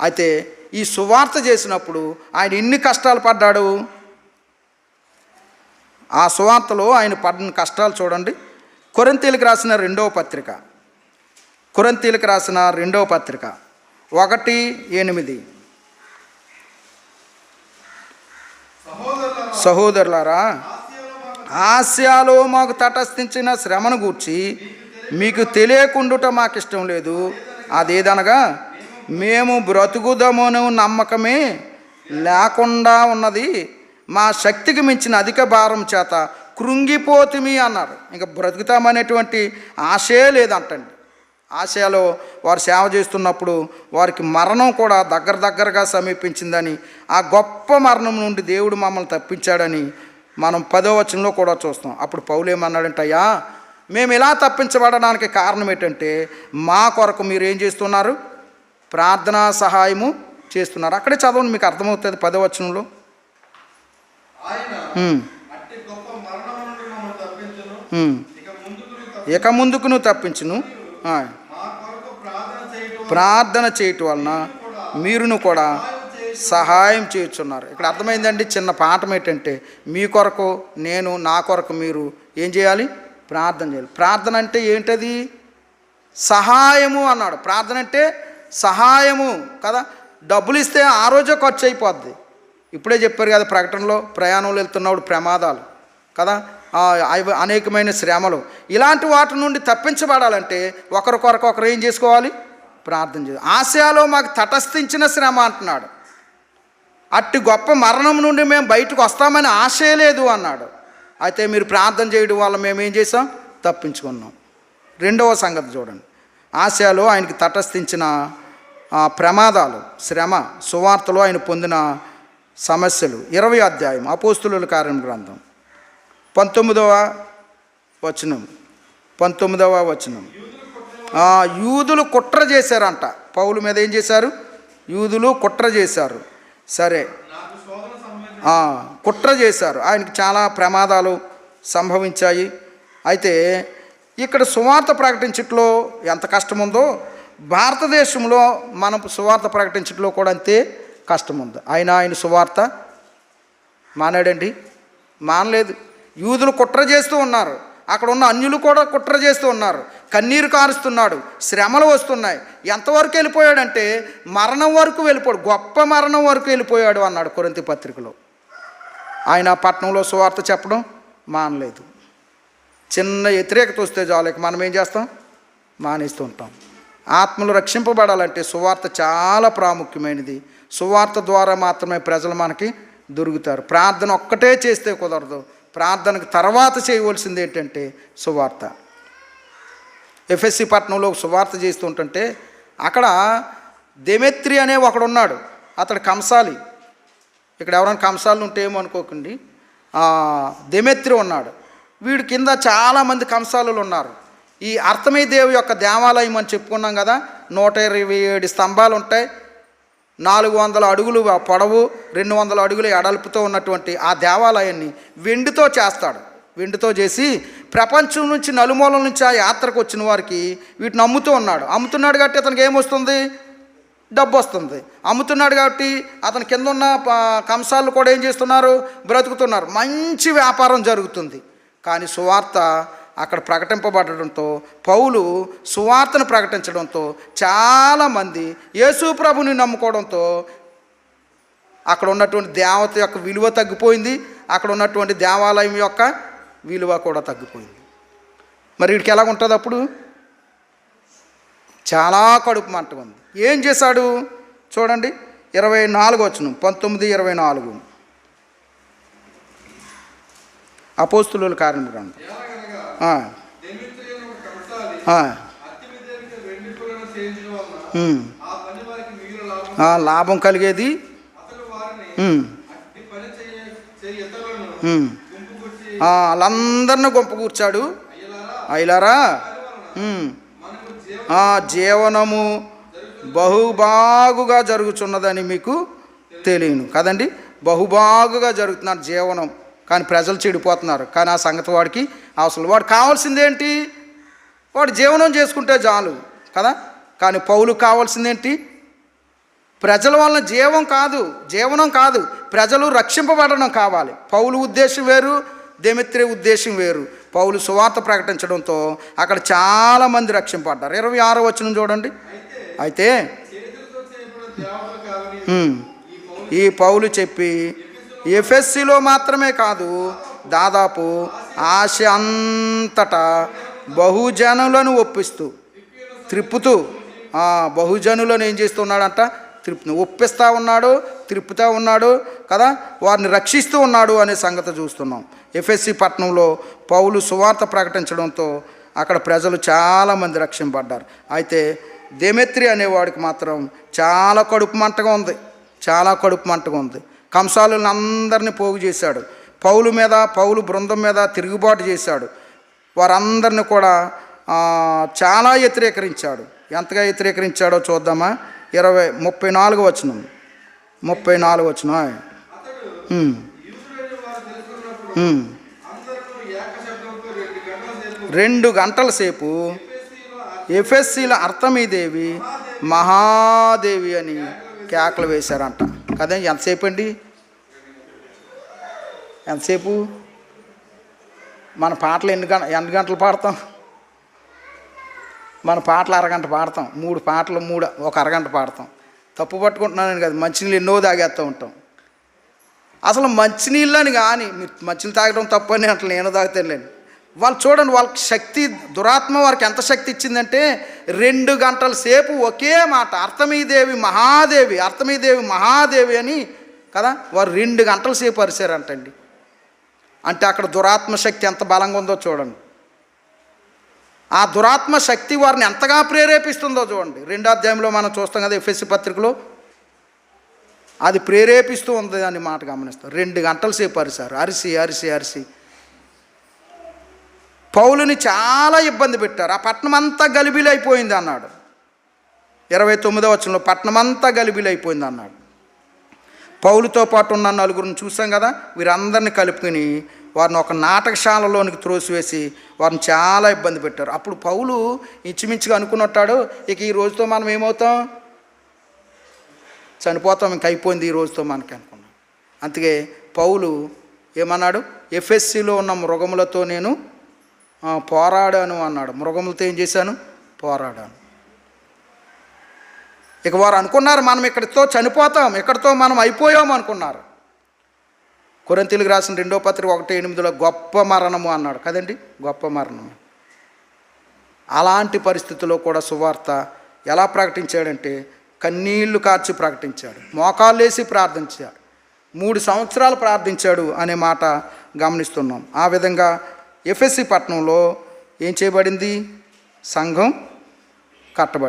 అయితే ఈ సువార్త చేసినప్పుడు ఆయన ఎన్ని కష్టాలు పడ్డాడు? ఆ సువార్తలో ఆయన పడిన కష్టాలు చూడండి. కొరంతీలకు రాసిన రెండవ పత్రిక. కొరంతీలకు రాసిన రెండవ పత్రిక. ఒకటి ఎనిమిది. సహోదరులారా ఆసియాలో మాకు తటస్థించిన శ్రమను గూర్చి మీకు తెలియకుండుట మాకు ఇష్టం లేదు. అదేదనగా మేము బ్రతుకుదమును నమ్మకమే లేకుండా ఉన్నది. మా శక్తికి మించిన అధిక భారం చేత కృంగిపోతుమి అన్నారు. ఇంకా బ్రతుకుతామనేటువంటి ఆశే లేదంటండి. ఆశయాలో వారు సేవ చేస్తున్నప్పుడు వారికి మరణం కూడా దగ్గర దగ్గరగా సమీపించిందని ఆ గొప్ప మరణం నుండి దేవుడు మమ్మల్ని తప్పించాడని మనం పదో వచనంలో కూడా చూస్తాం. అప్పుడు పౌలు ఏమన్నాడంటే అయ్యా మేము ఇలా తప్పించబడడానికి కారణం ఏంటంటే మా కొరకు మీరు ఏం చేస్తున్నారు? ప్రార్థనా సహాయము చేస్తున్నారు. అక్కడే చదవండి మీకు అర్థమవుతుంది పదో వచనంలో ఆయన ఉమ్, అట్టి గొప్ప మరణం నుండి మమ్మల్ని తప్పించును. ఉమ్. ఇక ముందుకు నువ్వు తప్పించును. ప్రార్థన చేయటం ప్రార్థన చేయటం వలన మీరును కూడా సహాయం చేయుచున్నారు. ఇక్కడ అర్థమైందండి చిన్న పాఠం ఏంటంటే మీ కొరకు నేను నా కొరకు మీరు ఏం చేయాలి? ప్రార్థన చేయాలి. ప్రార్థన అంటే ఏంటది? సహాయము అన్నాడు. ప్రార్థన అంటే సహాయము కదా? డబ్బులు ఇస్తే ఆ రోజే ఖర్చు అయిపోద్ది ఇప్పుడే చెప్పారు కదా ప్రకటనలో ప్రయాణంలో వెళ్తున్నప్పుడు ప్రమాదాలు కదా? అనేకమైన శ్రమలు. ఇలాంటి వాటి నుండి తప్పించబడాలంటే ఒకరికొరకు ఒకరు ఏం చేసుకోవాలి? ప్రార్థన చేయాలి. ఆసియాలో మాకు తటస్థించిన శ్రమ అంటున్నాడు. అట్టి గొప్ప మరణం నుండి మేము బయటకు వస్తామని ఆశే లేదు అన్నాడు. అయితే మీరు ప్రార్థన చేయడం వల్ల మేము ఏం చేసాం తప్పించుకున్నాం. రెండవ సంగతి చూడండి. ఆసియాలో ఆయనకి తటస్థించిన ప్రమాదాలు శ్రమ సువార్తలో ఆయన పొందిన సమస్యలు. ఇరవై అధ్యాయం అపోస్తుల కార్యం గ్రంథం. పంతొమ్మిదవ వచనం పంతొమ్మిదవ వచనం. యూదులు కుట్ర చేశారంట. పౌలు మీద ఏం చేశారు? యూదులు కుట్ర చేశారు. సరే. కుట్ర చేశారు. ఆయనకి చాలా ప్రమాదాలు సంభవించాయి. అయితే ఇక్కడ సువార్త ప్రకటించట్లో ఎంత కష్టం ఉందో భారతదేశంలో మనం సువార్త ప్రకటించడంలో కూడా అంతే కష్టం ఉంది ఆయన ఆయన సువార్త మానాడండి? మానలేదు. యూదులు కుట్ర చేస్తూ ఉన్నారు. అక్కడ ఉన్న అన్యులు కూడా కుట్ర చేస్తూ ఉన్నారు. కన్నీరు కారుస్తున్నాడు. శ్రమలు వస్తున్నాయి. ఎంతవరకు వెళ్ళిపోయాడంటే మరణం వరకు వెళ్ళిపోయాడు గొప్ప మరణం వరకు వెళ్ళిపోయాడు అన్నాడు కొరంతి పత్రికలో. ఆయన పట్టణంలో సువార్త చెప్పడం మానలేదు. చిన్న వ్యతిరేకత వస్తే చాలు. మనం ఏం చేస్తాం? మానేస్తూ ఉంటాం. ఆత్మలు రక్షింపబడాలంటే సువార్త చాలా ప్రాముఖ్యమైనది. సువార్త ద్వారా మాత్రమే ప్రజలు మనకి దొరుకుతారు. ప్రార్థన ఒక్కటే చేస్తే కుదరదు. ప్రార్థనకు తర్వాత చేయవలసింది ఏంటంటే సువార్త. ఎఫ్ఎస్సి పట్టణంలో ఒక సువార్త చేస్తుంటుంటే అక్కడ దెమెత్రి అనే ఒకడు ఉన్నాడు అతడు కంసాలి. ఇక్కడ ఎవరైనా కంసాలు ఉంటే ఏమో అనుకోకండి. దెమెత్రి ఉన్నాడు. వీడి కింద చాలామంది కంసాలు ఉన్నారు. ఈ అర్థమీ దేవి యొక్క దేవాలయం అని చెప్పుకున్నాం కదా నూట ఇరవై ఏడు స్తంభాలు ఉంటాయి. నాలుగు వందల అడుగులు పొడవు రెండు వందల అడుగుల ఎడల్పుతో ఉన్నటువంటి ఆ దేవాలయాన్ని వెండితో చేస్తాడు. వెండితో చేసి ప్రపంచం నుంచి నలుమూలం నుంచి ఆ యాత్రకు వచ్చిన వారికి వీటిని అమ్ముతూ ఉన్నాడు. అమ్ముతున్నాడు కాబట్టి అతనికి ఏమొస్తుంది డబ్బు వస్తుంది. అమ్ముతున్నాడు కాబట్టి అతని కింద ఉన్న ప- కంసాలు కూడా ఏం చేస్తున్నారు? బ్రతుకుతున్నారు. మంచి వ్యాపారం జరుగుతుంది. కానీ సువార్త అక్కడ ప్రకటింపబడడంతో పౌలు సువార్తను ప్రకటించడంతో చాలామంది యేసు ప్రభుని నమ్ముకోవడంతో అక్కడ ఉన్నటువంటి దేవత యొక్క విలువ తగ్గిపోయింది. అక్కడ ఉన్నటువంటి దేవాలయం యొక్క విలువ కూడా తగ్గిపోయింది. మరి వీడికి ఎలా ఉంటుంది అప్పుడు? చాలా కడుపు మంట ఉంది. ఏం చేశాడు? చూడండి ఇరవై నాలుగు వచ్చును పంతొమ్మిది ఇరవై నాలుగు. అపోస్తుల కార్యక్రమం లాభం కలిగేది. వాళ్ళందరిని గుంపు కూర్చాడు. అయిలారా జీవనము బహుబాగుగా జరుగుతున్నదని మీకు తెలియను. కదండి? బహుబాగుగా జరుగుతున్నారు జీవనం. కానీ ప్రజలు చెడిపోతున్నారు. కానీ ఆ సంగతి వాడికి అవసరం వాడు కావాల్సిందేంటి? వాడు జీవనం చేసుకుంటే చాలు కదా? కానీ పౌలు కావాల్సిందేంటి? ప్రజల వలన జీవం కాదు జీవనం కాదు ప్రజలు రక్షింపబడడం కావాలి. పౌలు ఉద్దేశం వేరు దేమిత్రి ఉద్దేశం వేరు. పౌలు సువార్త ప్రకటించడంతో అక్కడ చాలామంది రక్షింపడ్డారు ఇరవై ఆరో వచ్చిన చూడండి. అయితే ఈ పౌలు చెప్పి ఎఫ్ఎస్సిలో మాత్రమే కాదు దాదాపు ఆశ అంతటా బహుజనులను ఒప్పిస్తూ త్రిప్పుతూ బహుజనులను ఏం చేస్తున్నాడంట? త్రిప్పు ఒప్పిస్తూ ఉన్నాడు త్రిప్పుతూ ఉన్నాడు కదా? వారిని రక్షిస్తూ ఉన్నాడు అనే సంగతి చూస్తున్నాం. ఎఫ్ఎస్సి పట్టణంలో పౌలు సువార్త ప్రకటించడంతో అక్కడ ప్రజలు చాలామంది రక్షింపడ్డారు అయితే దేమెత్రి అనేవాడికి మాత్రం చాలా కడుపు మంటగా ఉంది. చాలా కడుపు మంటగా ఉంది. కంసాలను అందరినీ పోగు చేశాడు. పౌలు మీద పౌలు బృందం మీద తిరుగుబాటు చేశాడు. వారందరిని కూడా చాలా వ్యతిరేకరించాడు. ఎంతగా వ్యతిరేకరించాడో చూద్దామా? ఇరవై ముప్పై నాలుగు వచనం. ముప్పై నాలుగు వచనం రెండు గంటల సేపు ఎఫ్ఎస్సీల అర్థమీదేవి మహాదేవి అని కేకలు వేశారంట. కదా ఎంతసేపు అండి? ఎంతసేపు? మన పాటలు ఎన్ని గంట ఎన్ని గంటలు పాడతాం? మన పాటలు అరగంట పాడతాం. మూడు పాటలు మూడు ఒక అరగంట పాడతాం. తప్పు పట్టుకుంటున్నానని కదా. మంచినీళ్ళు ఎన్నో తాగేస్తూ ఉంటాం. అసలు మంచినీళ్ళని అని కానీ మీరు మంచినీళ్ళు తాగడం తప్పు అని అట్లా నేను తాగుతానులేండి. వాళ్ళు చూడండి వాళ్ళకి శక్తి దురాత్మ వారికి ఎంత శక్తి ఇచ్చిందంటే రెండు గంటల సేపు ఒకే మాట అర్థమీదేవి మహాదేవి అర్థమీదేవి మహాదేవి అని కదా వారు రెండు గంటల సేపు అరిశారంటండి అంటే అక్కడ దురాత్మ శక్తి ఎంత బలంగా ఉందో చూడండి. ఆ దురాత్మ శక్తి వారిని ఎంతగా ప్రేరేపిస్తుందో చూడండి. రెండో అధ్యాయంలో మనం చూస్తాం కదా ఎఫ్ఎస్సి పత్రికలో. అది ప్రేరేపిస్తూ ఉంది అని మాట గమనిస్తాం. రెండు గంటల సేపు అరిశారు అరిసి అరిసి అరిసి. పౌలుని చాలా ఇబ్బంది పెట్టారు. ఆ పట్నం అంతా గలిబిలైపోయింది అన్నాడు. ఇరవై తొమ్మిదో వచనంలో పట్టణం అంతా గలిబిలైపోయింది అన్నాడు. పౌలుతో పాటు ఉన్న నలుగురిని చూసాం కదా వీరందరిని కలుపుకొని వారిని ఒక నాటకశాలలోనికి త్రోసివేసి వారిని చాలా ఇబ్బంది పెట్టారు. అప్పుడు పౌలు ఇంచుమించుగా అనుకున్నట్టాడు ఇక ఈ రోజుతో మనం ఏమవుతాం? చనిపోతాం ఇంక అయిపోయింది ఈ రోజుతో మనకి అనుకున్నాం అందుకే పౌలు ఏమన్నాడు ఎఫ్ఎస్సిలో ఉన్న మృగములతో నేను పోరాడాను అన్నాడు. మృగములతో ఏం చేశాను? పోరాడాను. ఇక వారు అనుకున్నారు మనం ఇక్కడితో చనిపోతాం ఇక్కడితో మనం అయిపోయాం అనుకున్నారు. కొరంతీలకు రాసిన రెండో పత్రిక ఒకటి ఎనిమిదిలో గొప్ప మరణము అన్నాడు. కదండి? గొప్ప మరణము. అలాంటి పరిస్థితుల్లో కూడా సువార్త ఎలా ప్రకటించాడంటే కన్నీళ్ళు కార్చి ప్రకటించాడు. మోకాలు వేసి ప్రార్థించాడు. మూడు సంవత్సరాలు ప్రార్థించాడు అనే మాట గమనిస్తున్నాం. ఆ విధంగా ఎఫ్ఎస్సి పట్టణంలో ఏం చేయబడింది? సంఘం కట్టబడింది.